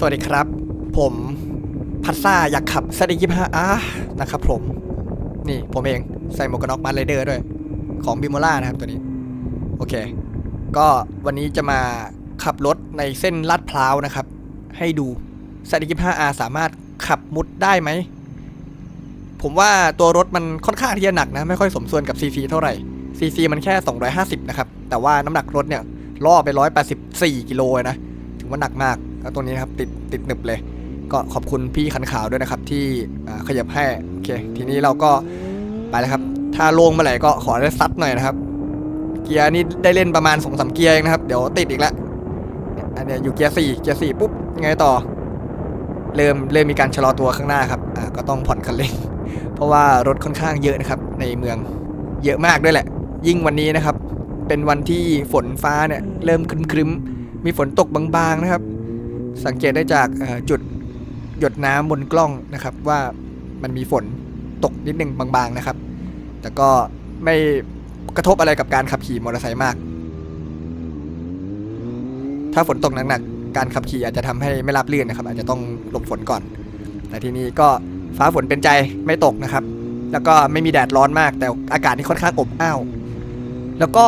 สวัสดีครับ ผมพัตซ่าอยากขับซาดิยี่ห้าอานะครับผม นี่ผมเองใส่หมวกกันน็อกมาไรเดอร์ด้วย ของบิโมล่านะครับตัวนี้ โอเค ก็วันนี้จะมาขับรถในเส้นลาดพร้าวนะครับ ให้ดูซาดิยี่ห้าอาสามารถขับมุดได้ไหม ผมว่าตัวรถมันค่อนข้างที่จะหนักนะ ไม่ค่อยสมส่วนกับซีซีเท่าไหร่ซีซีมันแค่ 250 นะครับ แต่ว่าน้ำหนักรถเนี่ยล่อไป 184 กิโลนะ ถือว่าหนักมาก แล้วตัวนี้นะครับติดติดหนึบเลย ก็ขอบคุณพี่คันขาวด้วยนะครับ ที่ขยับให้โอเค ทีนี้เราก็ไปแล้วครับ ถ้าลงเมื่อไหร่ก็ขอได้ซัดหน่อยนะครับ เกียร์นี่ได้เล่นประมาณสองสามเกียร์เองนะครับ เดี๋ยวติดอีกแล้วอันเนี้ยอยู่เกียร์สี่เกียร์สี่ปุ๊บยังไงต่อ เริ่มเริ่มมีการชะลอตัวข้างหน้าครับอ่าก็ต้องผ่อนคันเร่งเพราะว่ารถค่อนข้างเยอะนะครับ ในเมืองเยอะมากด้วยแหละ ยิ่งวันนี้นะครับ เป็นวันที่ฝนฟ้าเนี่ยเริ่มครึ้มๆมีฝนตกบางๆนะครับ สังเกตได้จากจุดหยดน้ำบนกล้องนะครับ ว่ามันมีฝนตกนิดนึงบางๆนะครับ แต่ก็ไม่กระทบอะไรกับการขับขี่มอเตอร์ไซค์มาก ถ้าฝนตกหนักๆการขับขี่อาจจะทำให้ไม่ราบรื่นนะครับ อาจจะต้องหลบฝนก่อน แต่ที่นี้ก็ฟ้าฝนเป็นใจไม่ตกนะครับ แล้วก็ไม่มีแดดร้อนมาก แต่อากาศนี่ค่อนข้างอบอ้าว แล้วก็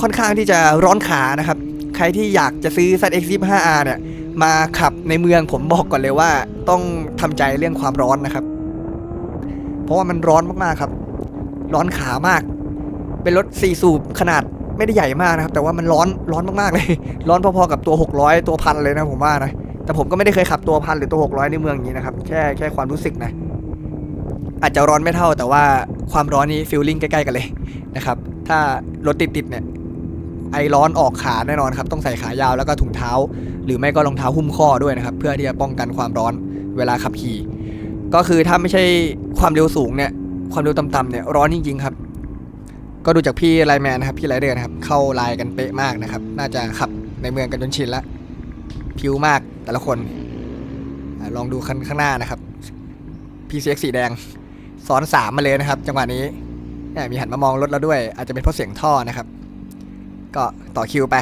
ค่อนข้างที่จะร้อนขานะครับ ใครที่อยากจะซื้อ ZX 15R เนี่ย มาขับในเมืองผมบอกก่อนเลยว่า ต้องทำใจเรื่องความร้อนนะครับ เพราะว่ามันร้อนมากๆครับ ร้อนขามาก เป็นรถ4สูบขนาดไม่ได้ใหญ่มากนะครับ แต่ว่ามันร้อนร้อนมากๆเลย ร้อนพอๆกับตัว 600 ตัวพันเลยนะผมว่านะแต่ผมก็ไม่ได้เคยขับตัวพันหรือตัว 600 ในเมืองอย่างนี้นะครับ แค่แค่ความรู้สึกนะ อาจจะร้อนไม่เท่าแต่ว่าความร้อนนี้ฟีลลิ่งใกล้ๆกันเลยนะครับ ถ้ารถติดๆเนี่ยไอร้อนออกขาแน่นอนครับ ต้องใส่ขายาวแล้วก็ถุงเท้า หรือไม่ก็รองเท้าหุ้มข้อด้วยนะครับ เพื่อที่จะป้องกันความร้อนเวลาขับขี่ ก็คือถ้าไม่ใช่ความเร็วสูงเนี่ย ความเร็วต่ำๆเนี่ยร้อนจริงๆครับ ก็ดูจากพี่ไลแมนนะครับพี่ไรเดอร์นะครับ เข้าไลน์กันเป๊ะมากนะครับ น่าจะขับในเมืองกันจนชินละผิวมากแต่ละคนลองดูข้างข้างหน้านะครับ PCX สีแดงซ้อนสามมาเลยนะครับ จังหวะนี้มีหันมามองรถเราด้วย อาจจะเป็นเพราะเสียงท่อนะครับ ก็ต่อคิวไป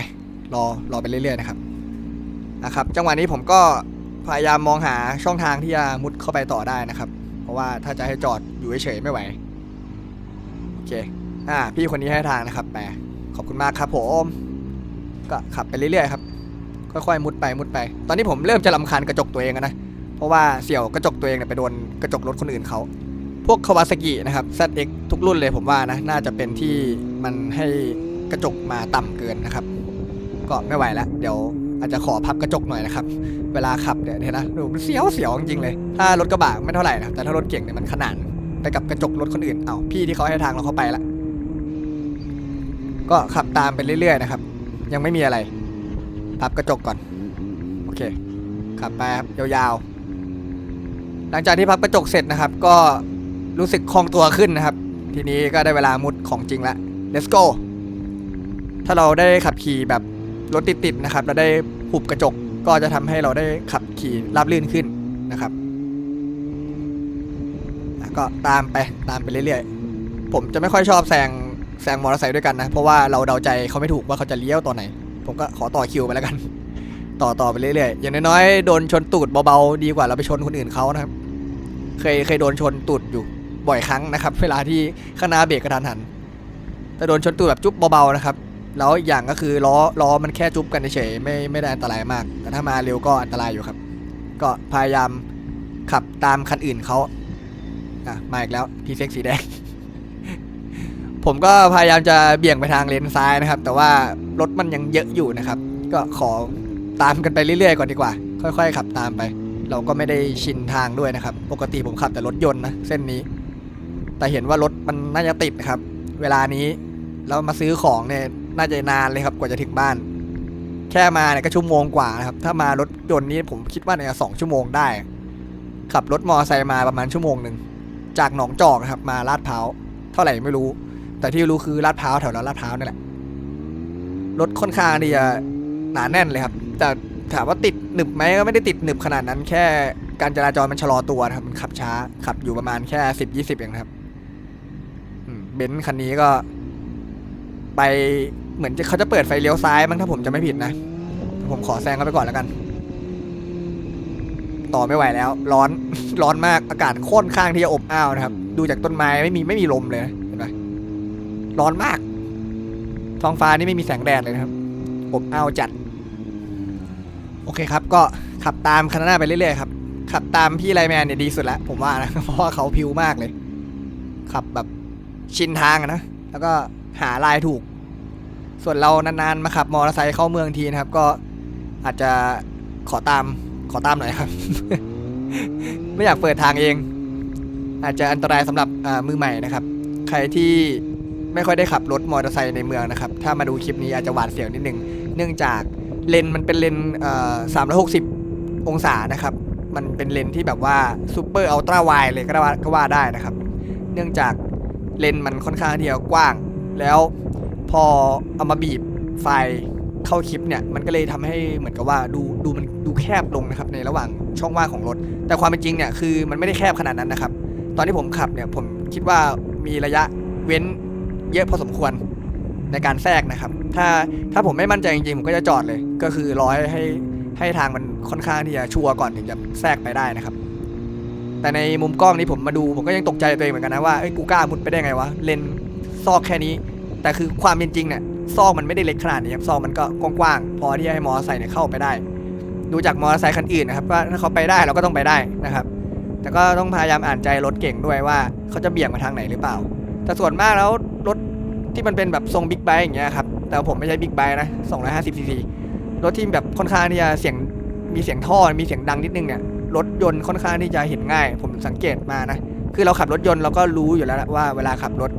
รอรอไปเรื่อยๆนะครับ นะครับจังหวะนี้ผมก็พยายามมองหาช่องทางที่จะมุดเข้าไปต่อได้นะครับ เพราะว่าถ้าจะให้จอดอยู่เฉยๆไม่ไหวโอเคอ่าพี่คนนี้ให้ทางนะครับแปขอบคุณมากครับผมก็ขับไปเรื่อยๆครับค่อยๆมุดไปมุดไป ตอนนี้ผมเริ่มจะลำคาญกระจกตัวเองนะ เพราะว่าเสี่ยวกระจกตัวเองเนี่ยไปโดนกระจกรถคนอื่นเขา พวกคาวาซากินะครับ ZX ทุกรุ่นเลยผมว่านะ น่าจะเป็นที่มันให้กระจกมาต่ำเกินนะครับ ก็ไม่ไหวแล้ว เดี๋ยว อาจจะขอพับกระจกหน่อยนะครับ เวลาขับเนี่ยเห็นนะดูมันเสียวเสียวจริงเลย ถ้ารถกระบะไม่เท่าไหร่นะแต่ถ้ารถเก่งเนี่ยมันขนานไปกับกระจกรถคนอื่น เอาพี่ที่เขาให้ทางเราเข้าไปละ ก็ขับตามไปเรื่อยๆนะครับ ยังไม่มีอะไร พับกระจกก่อน โอเค ขับไปครับยาวๆ หลังจากที่พับกระจกเสร็จนะครับ ก็รู้สึกคล่องตัวขึ้นนะครับ ทีนี้ก็ได้เวลามุดของจริงละ let's go ถ้าเราได้ขับขี่แบบ รถติดๆนะครับแล้วได้หุบกระจกก็จะทำให้เราได้ขับขี่ราบรื่นขึ้นนะครับก็ตามไปตามไปเรื่อยๆ ผมจะไม่ค่อยชอบแซงแซงมอเตอร์ไซค์ด้วยกันนะ เพราะว่าเราเดาใจเขาไม่ถูกว่าเขาจะเลี้ยวตอนไหน ผมก็ขอต่อคิวไปแล้วกัน ต่อต่อไปเรื่อยๆ อย่างน้อยๆ โดนชนตูดเบาๆ ดีกว่าเราไปชนคนอื่นเขานะครับ เคยเคยโดนชนตูดอยู่บ่อยครั้งนะครับ เวลาที่ข้างหน้าเบรกกระทันหัน แต่โดนชนตูดแบบจุ๊บเบาๆนะครับ แล้วอีกอย่างก็คือล้อล้อมันแค่จุ๊บกันเฉยไม่ไม่ได้อันตรายมาก แต่ถ้ามาเร็วก็อันตรายอยู่ครับ ก็พยายามขับตามคันอื่นเขาอะมาอีกแล้วพีเซ็กสีแดง ผมก็พยายามจะเบี่ยงไปทางเลนซ้ายนะครับ แต่ว่ารถมันยังเยอะอยู่นะครับ ก็ขอตามกันไปเรื่อยๆก่อนดีกว่า ค่อย ๆ ขับตามไป เราก็ไม่ได้ชินทางด้วยนะครับ ปกติผมขับแต่รถยนต์นะเส้นนี้ แต่เห็นว่ารถมันน่าจะติดนะครับ เวลานี้เรามาซื้อของเนี่ย น่าจะนานเลยครับกว่าจะถึงบ้าน แค่มาเนี่ยก็ชั่วโมงกว่านะครับ ถ้ามารถยนต์นี้ผมคิดว่าเนี่ยสองชั่วโมงได้ ขับรถมอไซค์มาประมาณชั่วโมงหนึ่งจากหนองจอกนะครับ มาลาดพร้าวเท่าไหร่ไม่รู้ แต่ที่รู้คือลาดพร้าวแถวลาดพร้าวนี่แหละรถค่อนข้างที่จะหนาแน่นเลยครับ แต่ถามว่าติดหนึบไหมก็ไม่ได้ติดหนึบขนาดนั้น แค่การจราจรมันชะลอตัวครับมันขับช้า ขับอยู่ประมาณแค่สิบยี่สิบเองครับเบนซ์คันนี้ก็ไป เหมือนจะเขาจะเปิดไฟเลี้ยวซ้ายมั้งถ้าผมจะไม่ผิดนะ ผมขอแซงเขาไปก่อนแล้วกัน ต่อไม่ไหวแล้ว ร้อนร้อนมากอากาศค่อนข้างที่จะอบอ้าวนะครับ ดูจากต้นไม้ไม่มีไม่มีลมเลยเห็นไหมร้อนมากท้องฟ้านี่ไม่มีแสงแดดเลยนะครับ อบอ้าวจัด โอเคครับ ก็ขับตามคันหน้าไปเรื่อยๆครับขับตามพี่ไลแมนเนี่ยดีสุดล้วผมว่านะเพราะว่าเขาพิวมากเลย ขับแบบชินทางนะแล้วก็หาลายถูก ส่วนเรานานๆมาขับมอเตอร์ไซค์เข้าเมืองทีนะครับ ก็อาจจะขอตามขอตามหน่อยครับ ไม่อยากเปิดทางเอง อาจจะอันตรายสำหรับมือใหม่นะครับ ใครที่ไม่ค่อยได้ขับรถมอเตอร์ไซค์ในเมืองนะครับ ถ้ามาดูคลิปนี้อาจจะหวาดเสียวนิดนึง เนื่องจากเลนมันเป็นเลนสามร้อยหกสิบองศานะครับ มันเป็นเลนที่แบบว่าซูเปอร์อัลตร้าไวเลยก็ว่าก็ว่าได้นะครับ เนื่องจากเลนมันค่อนข้างที่จะกว้าง แล้ว พอเอามาบีบไฟเข้าคลิปเนี่ยมันก็เลยทำให้เหมือนกับว่าดูดูมันดูแคบลงนะครับในระหว่างช่องว่างของรถ แต่ความเป็นจริงเนี่ยคือมันไม่ได้แคบขนาดนั้นนะครับ ตอนที่ผมขับเนี่ยผมคิดว่ามีระยะเว้นเยอะพอสมควรในการแทรกนะครับ ถ้าถ้าผมไม่มั่นใจจริงๆ ผมก็จะจอดเลย ก็คือรอให้ให้ให้ทางมันค่อนข้างที่จะชัวร์ก่อนถึงจะแทรกไปได้นะครับ แต่ในมุมกล้องนี้ผมมาดูผมก็ยังตกใจตัวเองเหมือนกันนะว่าเอ้ยกูกล้ามุดไปได้ไงวะเลนซอกแค่นี้ แต่คือความเป็นจริงเนี่ยซอกมันไม่ได้เล็กขนาดนี้ครับซอกมันก็กว้างๆพอที่จะให้มอเตอร์ไซค์เนี่ยเข้าไปได้ ดูจากมอเตอร์ไซค์คันอื่นนะครับว่าถ้าเขาไปได้เราก็ต้องไปได้นะครับ แต่ก็ต้องพยายามอ่านใจรถเก่งด้วยว่าเขาจะเบี่ยงมาทางไหนหรือเปล่า แต่ส่วนมากแล้วรถที่มันเป็นแบบทรงบิ๊กไบค์อย่างเงี้ยครับแต่ผมไม่ใช่บิ๊กไบค์นะ250ซีซีรถที่แบบค่อนข้างที่จะเสียงมีเสียงท่อมีเสียงดังนิดนึงเนี่ยรถยนต์ค่อนข้างที่จะเห็นง่าย ผมสังเกตมานะคือเราขับรถยนต์เราก็รู้อยู่แล้วว่าเวลาขับรถ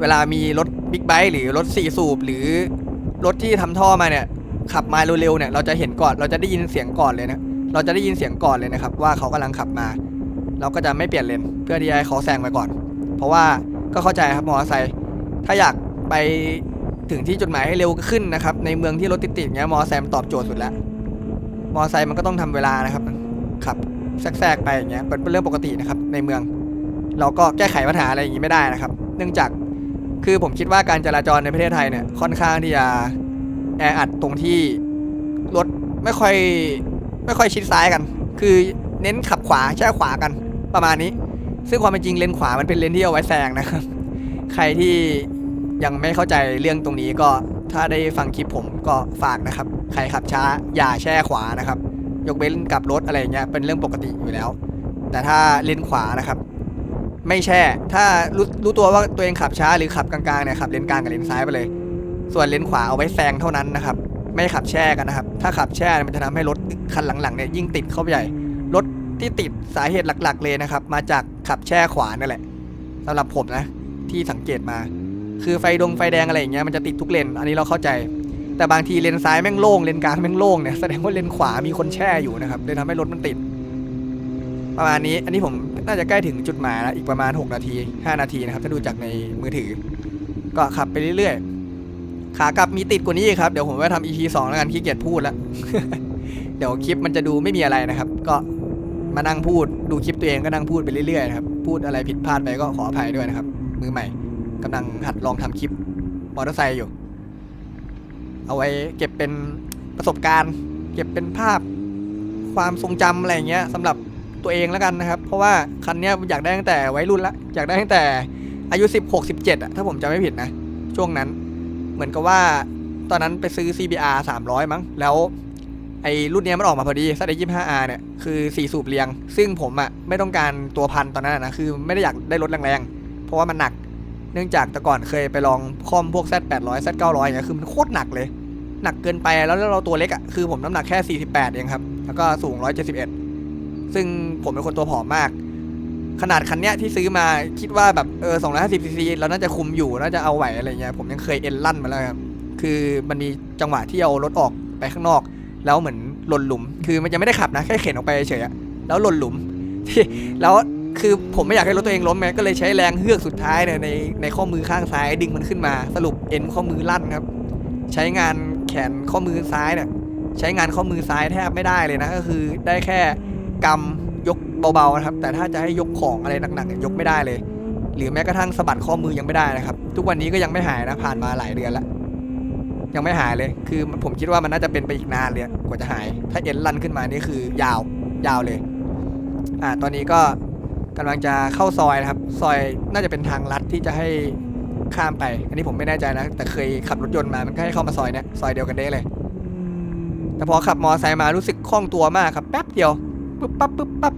เวลามีรถบิ๊กไบค์หรือรถสี่สูบหรือรถที่ทำท่อมาเนี่ย ขับมาเร็วๆเนี่ยเราจะเห็นก่อนเราจะได้ยินเสียงก่อนเลยนะเราจะได้ยินเสียงก่อนเลยนะครับ ว่าเขากำลังขับมา เราก็จะไม่เปลี่ยนเลนเพื่อที่จะให้เขาแซงไปก่อน เพราะว่าก็เข้าใจครับมอเตอร์ไซค์ถ้าอยากไปถึงที่จุดหมายให้เร็วขึ้นนะครับ ในเมืองที่รถติดๆเงี้ยมอเตอร์ไซค์มันตอบโจทย์สุดแล้ว มอเตอร์ไซค์มันก็ต้องทำเวลานะครับขับแทรกๆไปอย่างเงี้ยเป็นเรื่องปกตินะครับในเมือง เราก็แก้ไขปัญหาอะไรอย่างงี้ไม่ได้นะครับ เนื่องจาก คือผมคิดว่าการจราจรในประเทศไทยเนี่ยค่อนข้างที่จะแออัดตรงที่รถไม่ค่อยไม่ค่อยชิดซ้ายกัน คือเน้นขับขวาแช่ขวากันประมาณนี้ ซึ่งความเป็นจริงเลนขวามันเป็นเลนที่เอาไว้แซงนะครับ ใครที่ยังไม่เข้าใจเรื่องตรงนี้ก็ถ้าได้ฟังคลิปผมก็ฝากนะครับ ใครขับช้าอย่าแช่ขวานะครับ ยกเว้นกับรถอะไรอย่างเงี้ยเป็นเรื่องปกติอยู่แล้ว แต่ถ้าเลนขวานะครับ ไม่แช่ ถ้ารู้รู้ตัวว่าตัวเองขับช้าหรือขับกลางๆเนี่ยขับเลนกลางกับเลนซ้ายไปเลย ส่วนเลนขวาเอาไว้แซงเท่านั้นนะครับ ไม่ขับแช่กันนะครับ ถ้าขับแช่เนี่ยมันจะทำให้รถคันหลังๆเนี่ยยิ่งติดเข้าไปใหญ่ รถที่ติดสาเหตุหลัก ๆ เลยนะครับ มาจากขับแช่ขวานั่นแหละสำหรับผมนะที่สังเกตมา คือไฟดงไฟแดงอะไรอย่างเงี้ยมันจะติดทุกเลน อันนี้เราเข้าใจ แต่บางทีเลนซ้ายแม่งโล่งเลนกลางแม่งโล่งเนี่ยแสดงว่าเลนขวามีคนแช่อยู่นะครับเลยทำให้รถมันติด ประมาณนี้ อันนี้ผมน่าจะใกล้ถึงจุดหมายแล้วอีกประมาณ 6 นาที 5 นาทีนะครับ ถ้าดูจากในมือถือ ก็ขับไปเรื่อยๆ ขากลับมีติดกว่านี้ครับ เดี๋ยวผมไปทำ EP 2 แล้วกันขี้เกียจพูดแล้ว เดี๋ยวคลิปมันจะดูไม่มีอะไรนะครับ ก็มานั่งพูดดูคลิปตัวเองก็นั่งพูดไปเรื่อยๆนะครับ พูดอะไรผิดพลาดไปก็ขออภัยด้วยนะครับ มือใหม่กำลังหัดลองทำคลิปมอเตอร์ไซค์อยู่ เอาไว้เก็บเป็นประสบการณ์ เก็บเป็นภาพความทรงจำอะไรเงี้ยสำหรับ ตัวเองแล้วกันนะครับ เพราะว่าคันนี้อยากได้ตั้งแต่วัยรุ่นละอยากได้ตั้งแต่อายุ 16 17อะถ้าผมจำไม่ผิดนะ ช่วงนั้น เหมือนกับว่าตอนนั้นไปซื้อ CBR 300 มั้ง แล้วไอ้รุ่นนี้มันออกมาพอดีซัดไอ้ 25R เนี่ย คือ4สูบเรียง ซึ่งผมอะไม่ต้องการตัวพันตอนนั้นนะ คือไม่ได้อยากได้รถแรงๆ เพราะว่ามันหนัก เนื่องจากแต่ก่อนเคยไปลองคอมพวก Z 800 Z 900อย่างเงี้ยคือมันโคตรหนักเลย หนักเกินไปแล้วเราตัวเล็กอะคือผมน้ำหนักแค่ 48 เองครับ แล้วก็สูง 171 ซึ่งผมเป็นคนตัวผอมมาก ขนาดคันเนี้ยที่ซื้อมาคิดว่าแบบเออ250ซีซีแล้วน่าจะคุมอยู่น่าจะเอาไหวอะไรเงี้ยผมยังเคยเอ็นลั่นมาแล้วครับคือมันมีจังหวะที่เอารถออกไปข้างนอก แล้วเหมือนหล่นหลุม คือมันยังไม่ได้ขับนะแค่เข็นออกไปเฉยแล้วหล่นหลุมที่แล้วคือผมไม่อยากให้รถตัวเองล้มไงก็เลยใช้แรงเฮือกสุดท้ายเนี่ยในในข้อมือข้างซ้ายดึงมันขึ้นมา สรุปเอ็นข้อมือลั่นครับ ใช้งานแขนข้อมือซ้ายเนี่ยใช้งานข้อมือซ้ายแทบไม่ได้เลยนะ ก็คือได้แค่ กำยกเบาๆนะครับ แต่ถ้าจะให้ยกของอะไรหนักๆยกไม่ได้เลย หรือแม้กระทั่งสะบัดข้อมือยังไม่ได้นะครับ ทุกวันนี้ก็ยังไม่หายนะผ่านมาหลายเดือนแล้วยังไม่หายเลย คือผมคิดว่ามันน่าจะเป็นไปอีกนานเลยกว่าจะหาย ถ้าเอ็นลั่นขึ้นมานี่คือยาวยาวเลย อ่า ตอนนี้ก็กำลังจะเข้าซอยนะครับ ซอยน่าจะเป็นทางลัดที่จะให้ข้ามไป อันนี้ผมไม่แน่ใจนะ แต่เคยขับรถยนต์มา มันก็ให้เข้ามาซอยเนี้ย ซอยเดียวกันได้เลย แต่พอขับมอไซค์มารู้สึกคล่องตัวมากครับ แป๊บเดียว ปุ๊บปั๊บปุ๊บปั๊บ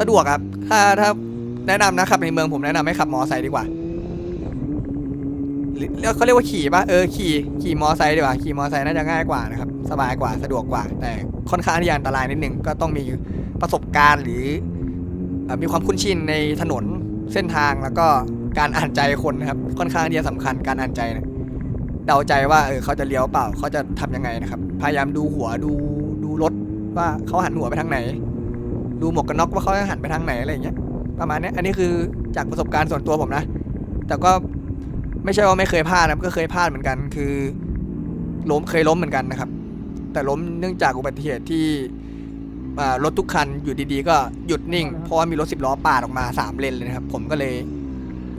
สะดวกครับ ถ้าถ้าแนะนำนะขับในเมืองผมแนะนำให้ขับมอไซค์ดีกว่าแล้วเขาเรียกว่าขี่ปะเออขี่ขี่มอไซค์ดีกว่าขี่มอไซค์น่าจะง่ายกว่านะครับสบายกว่าสะดวกกว่า แต่ค่อนข้างที่จะอันตรายนิดนึงก็ต้องมีประสบการณ์หรือมีความคุ้นชินในถนนเส้นทางแล้วก็การอ่านใจคนนะครับ ค่อนข้างที่จะสำคัญการอ่านใจนะเดาใจว่าเออเขาจะเลี้ยวเปล่าเขาจะทำยังไงนะครับ พยายามดูหัวดูดูรถ ว่าเขาหันหัวไปทางไหน ดูหมวกกันน็อกว่าเขาจะหันไปทางไหนอะไรอย่างเงี้ยประมาณนี้อันนี้คือจากประสบการณ์ส่วนตัวผมนะ แต่ก็ไม่ใช่ว่าไม่เคยพลาดนะก็เคยพลาดเหมือนกัน คือล้มเคยล้มเหมือนกันนะครับ แต่ล้มเนื่องจากอุบัติเหตุที่รถทุกคันอยู่ดีๆ ก็หยุดนิ่ง เพราะว่ามีรถสิบล้อปาดออกมาสามเลนเลยนะครับ ผมก็เลย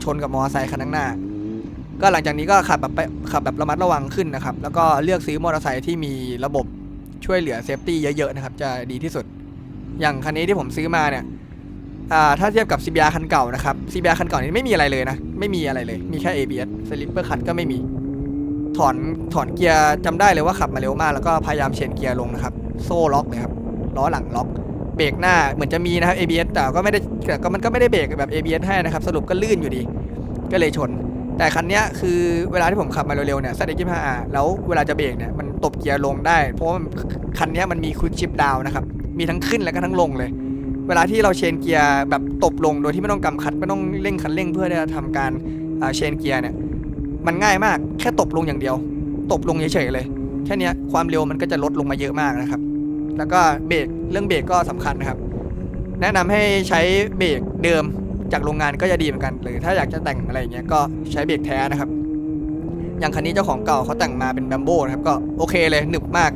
ชนกับมอเตอร์ไซค์คันข้างหน้า ก็หลังจากนี้ก็ขับแบบขับแบบระมัดระวังขึ้นนะครับ แล้วก็เลือกซื้อมอเตอร์ไซค์ที่มีระบบ ช่วยเหลือเซฟตี้เยอะๆนะครับจะดีที่สุด อย่างคันนี้ที่ผมซื้อมาเนี่ยถ้าเทียบกับ CBR คันเก่านะครับ CBR คันเก่านี่ไม่มีอะไรเลยนะ ไม่มีอะไรเลย มีแค่ ABS Slipper Cut ก็ไม่มี ถอนถอนเกียร์จำได้เลยว่าขับมาเร็วมาก แล้วก็พยายามเชนเกียร์ลงนะครับ โซ่ล็อกเลยครับ ล้อหลังล็อก เบรกหน้าเหมือนจะมีนะครับ ABS แต่ก็ไม่ได้แต่ก็มันก็ไม่ได้เบรกแบบ ABS ให้นะครับ สรุปก็ลื่นอยู่ดี ก็เลยชน แต่คันนี้คือเวลาที่ผมขับมาเร็วๆเนี่ย z 2 5 r แล้วเวลาจะเบรกเนี่ยมันตบเกียร์ลงได้ เพราะว่าคันนี้มันมีค i ิ k ชิปดาวนะครับ มีทั้งขึ้นและก็ทั้งลงเลย เวลาที่เราเชนเกียร์แบบตบลงโดยที่ไม่ต้องกำคัดไม่ต้องเร่งคันเร่งเพื่อที่จะทำการเชนเกียร์เนี่ยมันง่ายมากแค่ตบลงอย่างเดียว ตบลงเฉยๆเลยแค่นี้ความเร็วมันก็จะลดลงมาเยอะมากนะครับ แล้วก็เบรกเรื่องเบรกก็สำคัญนะครับ แนะนำให้ใช้เบรกเดิม จากโรงงานก็จะดีเหมือนกัน หรือถ้าอยากจะแต่งอะไรอย่างเงี้ยก็ใช้เบรกแท้นะครับ อย่างคันนี้เจ้าของเก่าเขาแต่งมาเป็นแบมโบนะครับก็โอเคเลยหนึบมาก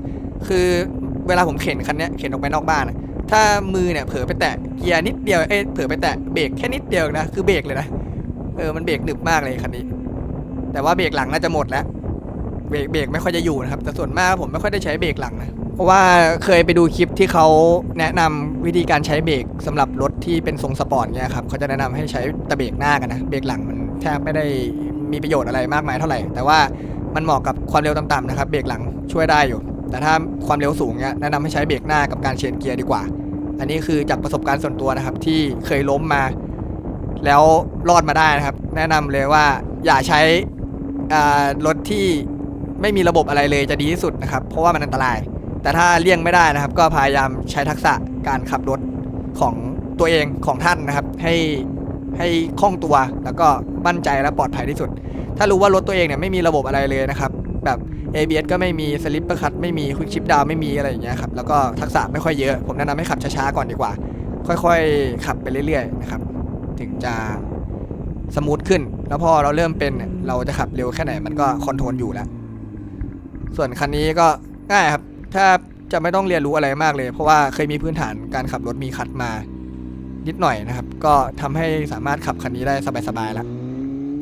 คือเวลาผมเข็นคันนี้เข็นออกไปนอกบ้านถ้ามือเนี่ยเผลอไปแตะเกียร์นิดเดียวเอ้เผลอไปแตะเบรกแค่นิดเดียวนะคือเบรกเลยนะเออมันเบรกหนึบมากเลยคันนี้ แต่ว่าเบรกหลังน่าจะหมดแล้วเบรกเบรกไม่ค่อยจะอยู่นะครับ แต่ส่วนมากผมไม่ค่อยได้ใช้เบรกหลังนะ เพราะว่าเคยไปดูคลิปที่เขาแนะนำวิธีการใช้เบรกสำหรับรถที่เป็นทรงสปอร์ตเนี่ยครับเขาจะแนะนำให้ใช้แต่เบรกหน้ากันนะเบรกหลังมันแทบไม่ได้มีประโยชน์อะไรมากมายเท่าไหร่ แต่ว่ามันเหมาะกับความเร็วต่ำๆนะครับเบรกหลังช่วยได้อยู่ แต่ถ้าความเร็วสูงเนี่ยแนะนำให้ใช้เบรกหน้ากับการเชนเกียร์ดีกว่า อันนี้คือจากประสบการณ์ส่วนตัวนะครับที่เคยล้มมา แล้วรอดมาได้นะครับ แนะนำเลยว่าอย่าใช้อ่ารถที่ไม่มีระบบอะไรเลยจะดีที่สุดนะครับ เพราะว่ามันอันตราย แต่ถ้าเลี่ยงไม่ได้นะครับ ก็พยายามใช้ทักษะการขับรถของตัวเองของท่านนะครับ ให้ให้คล่องตัวแล้วก็มั่นใจและปลอดภัยที่สุด ถ้ารู้ว่ารถตัวเองเนี่ยไม่มีระบบอะไรเลยนะครับ แบบ ABS ก็ไม่มีสลิปเปอร์คัตไม่มีควิกชิปดาวไม่มีอะไรอย่างเงี้ยครับแล้วก็ทักษะไม่ค่อยเยอะ ผมแนะนำให้ขับช้าๆก่อนดีกว่า ค่อยๆ ขับไปเรื่อยๆนะครับถึงจะสมูทขึ้น แล้วพอเราเริ่มเป็นเนี่ยเราจะขับเร็วแค่ไหนมันก็คอนโทรลอยู่แล้ว ส่วนคันนี้ก็ง่ายครับ ถ้าจะไม่ต้องเรียนรู้อะไรมากเลย เพราะว่าเคยมีพื้นฐานการขับรถมีคัดมา นิดหน่อยนะครับ ก็ทำให้สามารถขับคันนี้ได้สบายๆแล้ว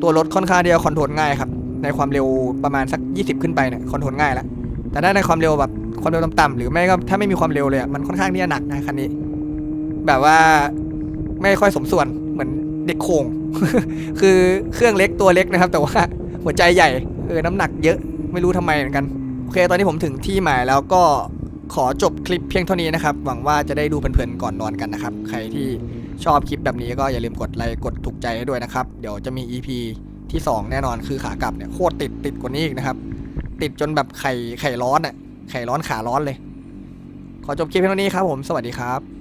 ตัวรถค่อนข้างที่จะคอนโทรลง่ายครับ ในความเร็วประมาณสัก 20 ขึ้นไปเนี่ยคอนโทรลง่ายแล้วแต่ถ้าในความเร็วแบบความเร็วต่ำๆหรือไม่ก็ถ้าไม่มีความเร็วเลยอะมันค่อนข้างที่จะหนักนะคันนี้ แบบว่าไม่ค่อยสมส่วนเหมือนเด็กโคงคือเครื่องเล็กตัวเล็กนะครับ แต่ว่าหัวใจใหญ่เออน้ำหนักเยอะไม่รู้ทำไมเหมือนกัน โอเคตอนนี้ผมถึงที่หมายแล้วก็ขอจบคลิปเพียงเท่านี้นะครับ หวังว่าจะได้ดูเพลินๆก่อนนอนกันนะครับ ใครที่ชอบคลิปแบบนี้ก็อย่าลืมกดไลค์กดถูกใจให้ด้วยนะครับ เดี๋ยวจะมี EP ที่ 2 แน่นอนคือขากลับเนี่ยโคตรติดติดกว่านี้อีกนะครับ ติดจนแบบไข่ไข่ร้อนอะไข่ร้อนขาร้อนเลย ขอจบคลิปเพียงเท่านี้ครับผมสวัสดีครับ